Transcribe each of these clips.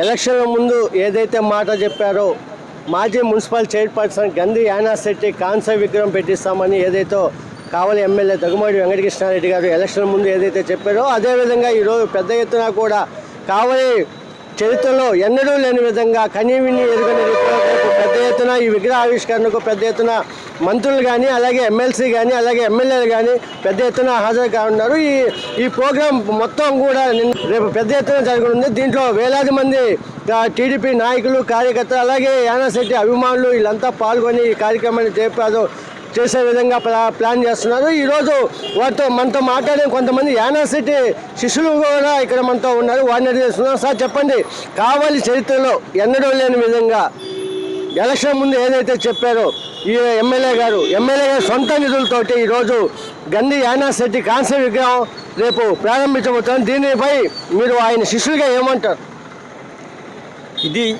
ఎలక్షన్ల ముందు ఏదైతే మాట చెప్పారో మాజీ మున్సిపల్ చైర్పర్సన్ గంధి యానాశెట్టి కాన్సర్ విగ్రహం పెట్టిస్తామని ఏదైతే కావలి ఎమ్మెల్యే దగ్గుమాటి వెంకటకృష్ణారెడ్డి గారు ఎలక్షన్ ముందు ఏదైతే చెప్పారో అదేవిధంగా ఈరోజు పెద్ద ఎత్తున కూడా కావలి చరిత్రలో ఎన్నడూ లేని విధంగా కనీవిని ఎరుగని రీతిలో పెద్ద ఎత్తున ఈ విగ్రహ ఆవిష్కరణకు పెద్ద ఎత్తున మంత్రులు కానీ అలాగే ఎమ్మెల్సీ కానీ అలాగే ఎమ్మెల్యేలు కానీ పెద్ద ఎత్తున హాజరు కానున్నారు ఈ ఈ ప్రోగ్రాం మొత్తం కూడా రేపు పెద్ద ఎత్తున జరగనుంది. దీంట్లో వేలాది మంది టీడీపీ నాయకులు కార్యకర్తలు అలాగే యానాశెట్టి అభిమానులు వీళ్ళంతా పాల్గొని ఈ కార్యక్రమాన్ని జయప్రదం చేసే విధంగా ప్లా- ప్లాన్ చేస్తున్నారు. ఈరోజు వారితో మనతో మాట్లాడే కొంతమంది యానాసిటీ శిష్యులు కూడా ఇక్కడ మనతో ఉన్నారు. వారిని అడిగేస్తున్నాం సార్ చెప్పండి కావాలి చరిత్రలో ఎన్నడూ లేని విధంగా ఎలక్షన్ ముందు ఏదైతే చెప్పారో ఈ ఎమ్మెల్యే గారు ఎమ్మెల్యే గారు సొంత నిధులతోటి ఈరోజు గంధి యానాశెట్టి కాంస్య విగ్రహం రేపు ప్రారంభించబోతున్నారు దీనిపై మీరు ఆయన శిష్యులుగా ఏమంటారు? ఇది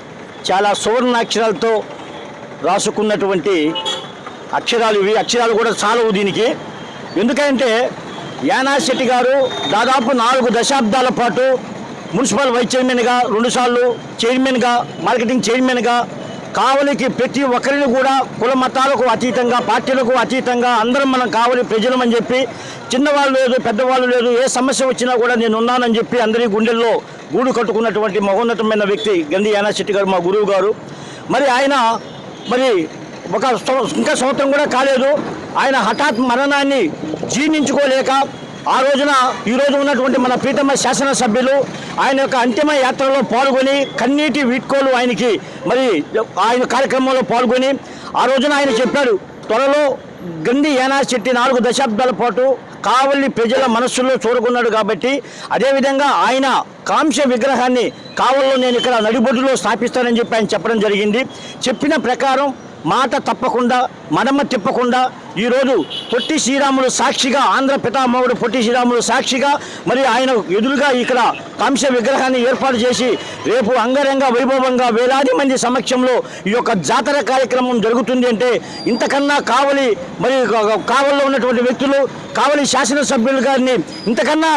చాలా సువర్ణాక్షరాలతో రాసుకున్నటువంటి అక్షరాలు ఇవి. అక్షరాలు కూడా చాలవు దీనికి. ఎందుకంటే యానాశెట్టి గారు దాదాపు నాలుగు దశాబ్దాల పాటు మున్సిపల్ వైస్ చైర్మన్గా రెండుసార్లు చైర్మన్గా మార్కెటింగ్ చైర్మన్గా కావలికి ప్రతి ఒక్కరిని కూడా కుల మతాలకు అతీతంగా పార్టీలకు అతీతంగా అందరం మనం కావలి ప్రజలమని చెప్పి చిన్నవాళ్ళు లేదు పెద్దవాళ్ళు లేదు ఏ సమస్య వచ్చినా కూడా నేను ఉన్నానని చెప్పి అందరి గుండెల్లో గూడు కట్టుకున్నటువంటి మహోన్నతమైన వ్యక్తి గంధి యానాశెట్టి గారు మా గురువు గారు. మరి ఆయన మరి ఒక ఇంకా సంవత్సరం కూడా కాలేదు. ఆయన హఠాత్ మరణాన్ని జీర్ణించుకోలేక ఆ రోజున ఈ రోజు ఉన్నటువంటి మన ప్రీతమ శాసనసభ్యులు ఆయన యొక్క అంతిమ యాత్రలో పాల్గొని కన్నీటి వీడ్కోలు ఆయనకి మరి ఆయన కార్యక్రమంలో పాల్గొని ఆ రోజున ఆయన చెప్పాడు త్వరలో గండి యానా చెట్టి నాలుగు దశాబ్దాల పాటు కావలి ప్రజల మనస్సుల్లో చూరుకున్నాడు కాబట్టి అదేవిధంగా ఆయన కాంస్య విగ్రహాన్ని కావల్లో నేను ఇక్కడ నడిబొడ్డులో స్థాపిస్తానని చెప్పి ఆయన చెప్పడం జరిగింది. చెప్పిన ప్రకారం మాట తప్పకుండా మడమ తిప్పకుండా ఈరోజు పొట్టి శ్రీరాములు సాక్షిగా ఆంధ్ర పితామహుడు పొట్టి శ్రీరాములు సాక్షిగా మరి ఆయన ఎదురుగా ఇక్కడ కాంస్య విగ్రహాన్ని ఏర్పాటు చేసి రేపు అంగరంగ వైభవంగా వేలాది మంది సమక్షంలో ఈ యొక్క జాతర కార్యక్రమం జరుగుతుంది అంటే ఇంతకన్నా కావలి మరి కావల్లో కావలిలో ఉన్నటువంటి వ్యక్తులు కావలి శాసనసభ్యులు గారిని ఇంతకన్నా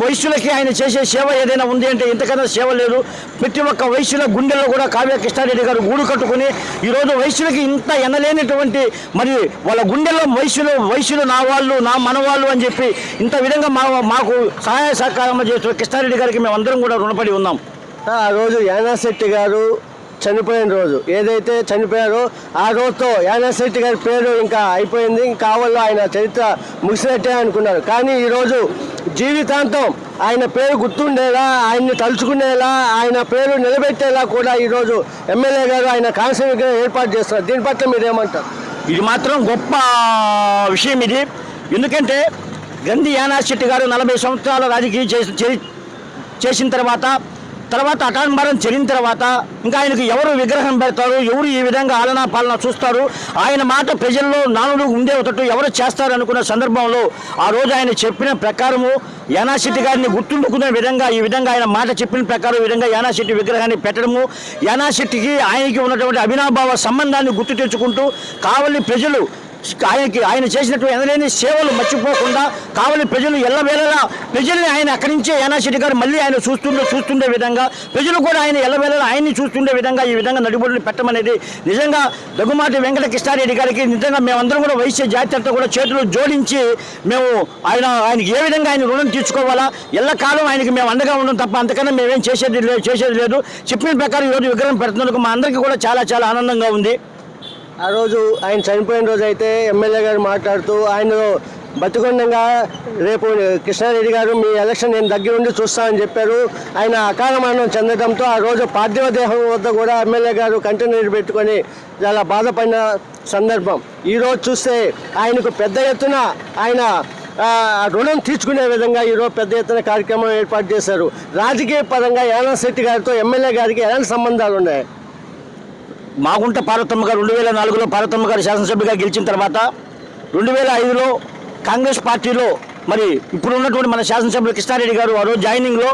వైశ్యులకి ఆయన చేసే సేవ ఏదైనా ఉంది అంటే ఇంతకన్నా సేవ లేదు. ప్రతి ఒక్క వైశ్యుల గుండెల్లో కూడా కావ్య కృష్ణారెడ్డి గారు గూడు కట్టుకుని ఈరోజు వైశ్యులకి ఇంత ఎనలేనటువంటి మరి వాళ్ళ గుండెల్లో వైశ్యులు వయసులు నా వాళ్ళు నా మనవాళ్ళు అని చెప్పి ఇంత విధంగా మా మాకు సహాయ సహకారం చేస్తున్న కృష్ణారెడ్డి గారికి మేము అందరం కూడా రుణపడి ఉన్నాం. ఆ రోజు యానాశెట్టి గారు చనిపోయిన రోజు. ఏదైతే చనిపోయారో ఆ రోజుతో యానాశెట్టి గారి పేరు ఇంకా అయిపోయింది. ఇంకా కావాలో ఆయన చరిత్ర ముగిసినట్టే అనుకున్నారు. కానీ ఈరోజు జీవితాంతం ఆయన పేరు గుర్తుండేలా ఆయన్ని తలుచుకునేలా ఆయన పేరు నిలబెట్టేలా కూడా ఈరోజు ఎమ్మెల్యే గారు ఆయన కాన్సర్ విగ్రహం ఏర్పాటు చేస్తున్నారు. దీని పట్ల మీరు ఏమంటారు ఇది మాత్రం గొప్ప విషయం ఇది. ఎందుకంటే గంధి యానాశెట్టి గారు నలభై సంవత్సరాల రాజకీయం చేసి చే- చేసిన తర్వాత తర్వాత అటాన్మరం చెల్లిన తర్వాత ఇంకా ఆయనకు ఎవరు విగ్రహం పెడతారు ఎవరు ఈ విధంగా ఆలనా పాలన చూస్తారు ఆయన మాట ప్రజల్లో నానుడు ఉండే ఒకటి ఎవరు చేస్తారు అనుకున్న సందర్భంలో ఆ రోజు ఆయన చెప్పిన ప్రకారము యానాశెట్టి గారిని గుర్తుండుకునే విధంగా ఈ విధంగా ఆయన మాట చెప్పిన ప్రకారం ఈ విధంగా యానాశెట్టి విగ్రహాన్ని పెట్టడము యానాశెట్టికి ఆయనకి ఉన్నటువంటి అవినాభావ సంబంధాన్ని గుర్తు తెచ్చుకుంటూ కావలి ప్రజలు ఆయనకి ఆయన చేసినటువంటి ఎనలేని సేవలు మర్చిపోకుండా కావలి ప్రజలు ఎల్లవేళలా ప్రజల్ని ఆయన అక్కడి నుంచే యానాశెట్టి గారు మళ్ళీ ఆయన చూస్తుండే చూస్తుండే విధంగా ప్రజలు కూడా ఆయన ఎల్లవేళలా ఆయన్ని చూస్తుండే విధంగా ఈ విధంగా నడిబడులు పెట్టమనేది నిజంగా దగ్గుమాటి వెంకట కృష్ణారెడ్డి గారికి నిజంగా మేమందరం కూడా వైశ్య జాతీయత కూడా చేతులు జోడించి మేము ఆయన ఆయనకి ఏ విధంగా ఆయన రుణం తీర్చుకోవాలా? ఎల్లకాలం ఆయనకి మేము అండగా ఉండడం తప్ప అంతకన్నా మేమేం చేసేది లేదు చేసేది లేదు. చెప్పిన ప్రకారం ఈరోజు విగ్రహం పెడుతున్నందుకు మా అందరికీ కూడా చాలా చాలా ఆనందంగా ఉంది. ఆ రోజు ఆయన చనిపోయిన రోజు అయితే ఎమ్మెల్యే గారు మాట్లాడుతూ ఆయన బతికొండంగా రేపు కృష్ణారెడ్డి గారు మీ ఎలక్షన్ నేను దగ్గరుండి చూస్తానని చెప్పారు. ఆయన అకాల మరణం చెందడంతో ఆ రోజు పార్థివ దేహం వద్ద కూడా ఎమ్మెల్యే గారు కంటిన్యూ పెట్టుకొని చాలా బాధపడిన సందర్భం. ఈరోజు చూస్తే ఆయనకు పెద్ద ఎత్తున ఆయన రుణం తీర్చుకునే విధంగా ఈరోజు పెద్ద ఎత్తున కార్యక్రమం ఏర్పాటు చేశారు. రాజకీయ పరంగా యానా శెట్టి గారితో ఎమ్మెల్యే గారికి ఎలాంటి సంబంధాలు ఉన్నాయి? మాగుంట పార్వతమ్మ గారు రెండు వేల నాలుగులో పార్వతమ్మ గారు శాసనసభ్యుగా గెలిచిన తర్వాత రెండు వేల ఐదులో కాంగ్రెస్ పార్టీలో మరి ఇప్పుడు ఉన్నటువంటి మన శాసనసభ్యులు కృష్ణారెడ్డి గారు ఆ రోజు జాయినింగ్లో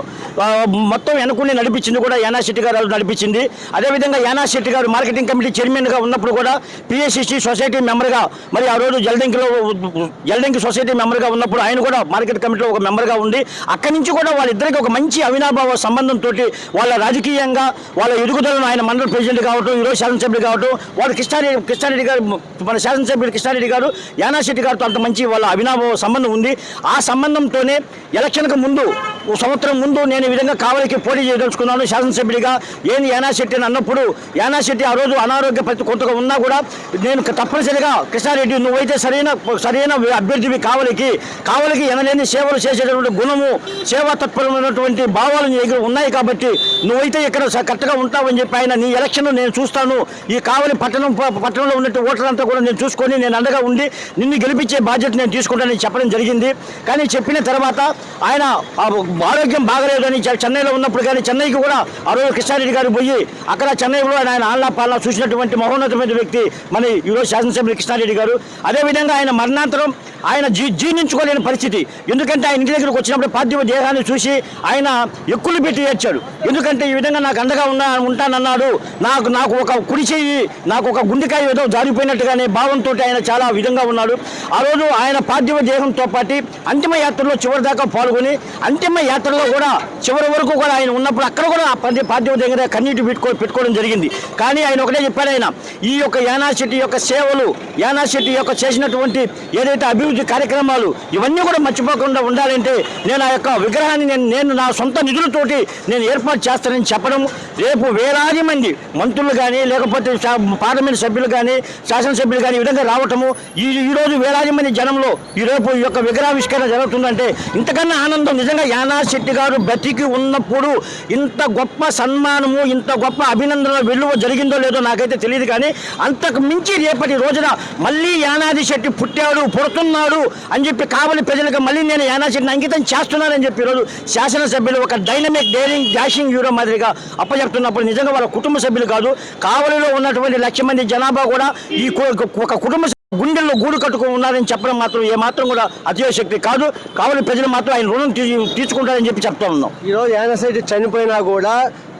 మొత్తం వెనుకుని నడిపించింది కూడా యానా శెట్టి గారు నడిపించింది. అదేవిధంగా యానా శెట్టి గారు మార్కెటింగ్ కమిటీ చైర్మన్గా ఉన్నప్పుడు కూడా పిఎస్సిసి సొసైటీ మెంబర్గా మరి ఆ రోజు జల్డింకిలో జల్డింకి సొసైటీ మెంబర్గా ఉన్నప్పుడు ఆయన కూడా మార్కెట్ కమిటీలో ఒక మెంబర్గా ఉండి అక్కడి నుంచి కూడా వాళ్ళిద్దరికి ఒక మంచి అవినాభావ సంబంధంతో వాళ్ళ రాజకీయంగా వాళ్ళ ఎదుగుదలను ఆయన మండల ప్రెసిడెంట్ కావటం ఈరోజు శాసనసభ్యులు కావటం వాళ్ళు కృష్ణారెడ్డి కృష్ణారెడ్డి గారు మన శాసనసభ్యుడు కృష్ణారెడ్డి గారు యానా శెట్టి గారితో అంత మంచి వాళ్ళ అవినాభావ సంబంధం ఉంది. ఆ సంబంధంతోనే ఎలక్షన్కు ముందు ఓ సంవత్సరం ముందు నేను ఈ విధంగా కావలికి పోటీ చేయదలుచుకున్నాను. శాసనసభ్యుడిగా ఏం యానాశెట్టి అని అన్నప్పుడు యానాశెట్టి ఆ రోజు అనారోగ్య పరిస్థితి కొంతగా ఉన్నా కూడా నేను తప్పనిసరిగా కృష్ణారెడ్డి నువ్వైతే సరైన సరైన అభ్యర్థివి కావలికి కావలికి ఎనలేని సేవలు చేసేటటువంటి గుణము సేవా తత్పరమైనటువంటి భావాలు నీ దగ్గర ఉన్నాయి కాబట్టి నువ్వైతే ఇక్కడ స- కరెక్ట్గా ఉంటావని చెప్పి ఆయన నీ ఎలక్షన్ నేను చూస్తాను. ఈ కావలి పట్టణం పట్టణంలో ఉన్నట్టు ఓటర్లంతా కూడా నేను చూసుకొని నేను అండగా ఉండి నిన్ను గెలిపించే బాధ్యత నేను తీసుకుంటానని చెప్పడం జరిగింది. కానీ చెప్పిన తర్వాత ఆయన ఆరోగ్యం బాగలేదని చెన్నైలో ఉన్నప్పుడు కానీ చెన్నైకి కూడా ఆ రోజు కృష్ణారెడ్డి గారు పోయి అక్కడ చెన్నైలో ఆయన ఆళ్ళ పాలన చూసినటువంటి మహోన్నతమైన వ్యక్తి మన ఈరోజు శాసనసభ్యులు కృష్ణారెడ్డి గారు. అదేవిధంగా ఆయన మరణాంతరం ఆయన జీ జీర్ణించుకోలేని పరిస్థితి. ఎందుకంటే ఆయన ఇంటి దగ్గరకు వచ్చినప్పుడు పార్థివ దేహాన్ని చూసి ఆయన ఎక్కులు పెట్టి ఏడ్చాడు. ఎందుకంటే ఈ విధంగా నాకు అండగా ఉన్నా ఉంటానన్నాడు. నాకు నాకు ఒక కుడి చేయి నాకు ఒక గుండెకాయ ఏదో జారిపోయినట్టుగానే భావంతో ఆయన చాలా విధంగా ఉన్నాడు. ఆ రోజు ఆయన పార్థివ దేహంతో పాటు అంతిమ యాత్రలో చివరి దాకా పాల్గొని అంతిమ యాత్రలో కూడా చివరి వరకు కూడా ఆయన ఉన్నప్పుడు అక్కడ కూడా పది పార్థివ దగ్గర కన్నీటి పెట్టుకో పెట్టుకోవడం జరిగింది. కానీ ఆయన ఒకటే చెప్పాడు ఆయన ఈ యొక్క యానా యొక్క సేవలు యానా యొక్క చేసినటువంటి ఏదైతే అభివృద్ధి కార్యక్రమాలు ఇవన్నీ కూడా మర్చిపోకుండా ఉండాలంటే నేను ఆ యొక్క విగ్రహాన్ని నేను నేను నా సొంత నిధులతోటి నేను ఏర్పాటు చేస్తానని చెప్పడం రేపు వేలాది మంది మంత్రులు కానీ లేకపోతే పార్లమెంట్ సభ్యులు కానీ శాసనసభ్యులు కానీ ఈ విధంగా రావటము ఈ ఈరోజు వేలాది మంది జనంలో ఈ రేపు ఈ యొక్క విగ్రహావిష్కరణ జరుగుతుందంటే ఇంతకన్నా ఆనందం నిజంగా యానా శెట్టి గారు బతికి ఉన్నప్పుడు ఇంత గొప్ప సన్మానము ఇంత గొప్ప అభినందన విలువ జరిగిందో లేదో నాకైతే తెలియదు కానీ అంతకు మించి రేపటి రోజున మళ్ళీ యానాది శెట్టి పుట్టాడు పుడుతున్నాడు అని చెప్పి కావలి ప్రజలకు మళ్ళీ నేను యానా శెట్టిని అంకితం చేస్తున్నానని చెప్పి ఈరోజు శాసనసభ్యులు ఒక డైనమిక్ డేరింగ్ డాషింగ్ హీరో మాదిరిగా అప్పచెప్తున్నప్పుడు నిజంగా వాళ్ళ కుటుంబ సభ్యులు కాదు కావలిలో ఉన్నటువంటి లక్ష మంది జనాభా కూడా ఈ ఒక కుటుంబ గుండెల్లో గూడు కట్టుకుని ఉన్నారని చెప్పడం మాత్రం ఏ మాత్రం కూడా అతిశక్తి కాదు. కావలి ప్రజలు మాత్రం ఆయన రుణం తీర్చుకుంటారని చెప్పి చెప్తా ఉన్నాం. ఈరోజు యానశెట్టి చనిపోయినా కూడా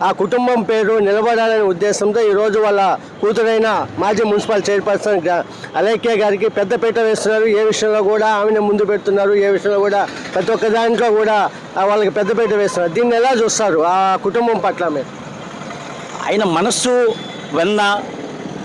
ఆ కుటుంబం పేరు నిలబడాలనే ఉద్దేశంతో ఈరోజు వాళ్ళ కూతురైన మాజీ మున్సిపల్ చైర్పర్సన్ అలేఖ్య గారికి పెద్దపీట వేస్తున్నారు. ఏ విషయంలో కూడా ఆమెను ముందు పెడుతున్నారు. ఏ విషయంలో కూడా ప్రతి ఒక్క దాంట్లో కూడా వాళ్ళకి పెద్దపీట వేస్తున్నారు. దీన్ని ఎలా చూస్తారు ఆ కుటుంబం పట్ల మీరు? ఆయన మనస్సు వెన్న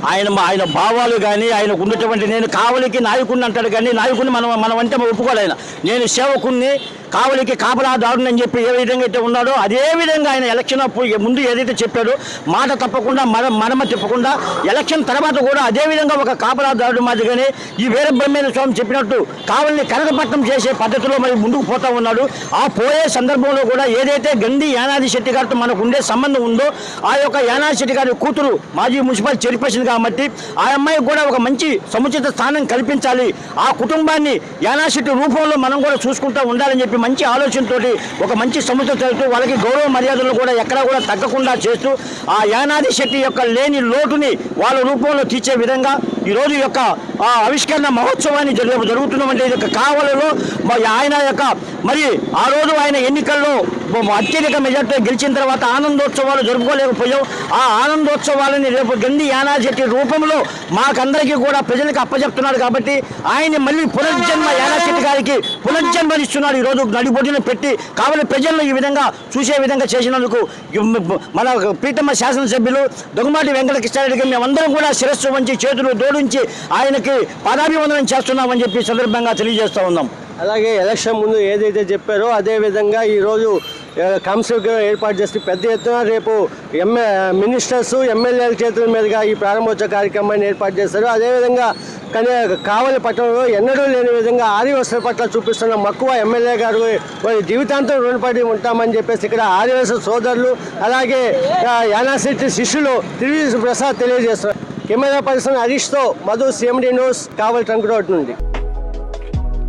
ఆయన ఆయన భావాలు కానీ ఆయనకు ఉన్నటువంటి నేను కావలికి నాయకుడిని అంటాడు కానీ నాయకుడిని మనం మనం అంటే ఒప్పుకోలేను నేను సేవకుణ్ణి కావలికి కాపలాదారుని అని చెప్పి ఏ విధంగా అయితే ఉన్నాడో అదే విధంగా ఆయన ఎలక్షన్ అప్పుడు ముందు ఏదైతే చెప్పాడో మాట తప్పకుండా మన మనమ తిప్పకుండా ఎలక్షన్ తర్వాత కూడా అదే విధంగా ఒక కాపలాదారుడు మాదిరిగానే ఈ వీరబ్రహ్మేంద్ర స్వామి చెప్పినట్టు కావలిని కనకపట్నం చేసే పద్ధతిలో మరి ముందుకు పోతా ఉన్నాడు. ఆ పోయే సందర్భంలో కూడా ఏదైతే గండి యానాది శెట్టి గారితో మనకు ఉండే సంబంధం ఉందో ఆ యొక్క యానాది శెట్టి గారి కూతురు మాజీ మున్సిపల్ చైర్పర్సన్ కాబట్టి ఆ అమ్మాయికి కూడా ఒక మంచి సముచిత స్థానం కల్పించాలి. ఆ కుటుంబాన్ని యానాశెట్టి రూపంలో మనం కూడా చూసుకుంటూ ఉండాలని చెప్పి మంచి ఆలోచనతోటి ఒక మంచి సముచిత చదువుతూ వాళ్ళకి గౌరవ మర్యాదలు కూడా ఎక్కడా కూడా తగ్గకుండా చేస్తూ ఆ యానాది శెట్టి యొక్క లేని లోటుని వాళ్ళ రూపంలో తీర్చే విధంగా ఈరోజు యొక్క ఆ ఆవిష్కరణ మహోత్సవాన్ని జరుగుతున్నామంటే ఇది ఒక కావలలో ఆయన యొక్క మరి ఆ రోజు ఆయన ఎన్నికల్లో అత్యధిక మెజార్టీ గెలిచిన తర్వాత ఆనందోత్సవాలు జరుపుకోలేకపోయాం. ఆ ఆనందోత్సవాలని రేపు గండి యానాశెట్టి రూపంలో మాకందరికీ కూడా ప్రజలకు అప్పచెప్తున్నారు కాబట్టి ఆయన మళ్ళీ పునర్జన్మ యానాశెట్టి గారికి పునర్జన్మనిస్తున్నారు ఈరోజు నడిబొడ్డున పెట్టి కావలి ప్రజలను ఈ విధంగా చూసే విధంగా చేసినందుకు మన ప్రీతమ్మ శాసనసభ్యులు దొంగమాటి వెంకటకృష్ణారెడ్డికి మేమందరం కూడా శిరస్సు వంచి చేతులు దోడించి ఆయనకి పాదాభివందనం చేస్తున్నామని చెప్పి సందర్భంగా తెలియజేస్తూ ఉన్నాం. అలాగే ఎలక్షన్ ముందు ఏదైతే చెప్పారో అదేవిధంగా ఈరోజు కాన్స్టిట్యూట్ ఏర్పాటు చేసి పెద్ద ఎత్తున రేపు ఎంఏ మినిస్టర్స్ ఎమ్మెల్యేల చేతుల మీదుగా ఈ ప్రారంభోత్సవ కార్యక్రమాన్ని ఏర్పాటు చేశారు. అదేవిధంగా కానీ కావలి పట్టణంలో ఎన్నడూ లేని విధంగా ఆదివాసుల పట్ల చూపిస్తున్న మక్కువ ఎమ్మెల్యే గారు వారి జీవితాంతం రుణపడి ఉంటామని చెప్పేసి ఇక్కడ ఆదివాసుల సోదరులు అలాగే ఆ, యానాశెట్టి శిష్యులు తిరిగి ప్రసాద్ తెలియజేస్తున్నారు. Camera person హరీష్తో Madhu CMD news Kavali trunk road నుండి.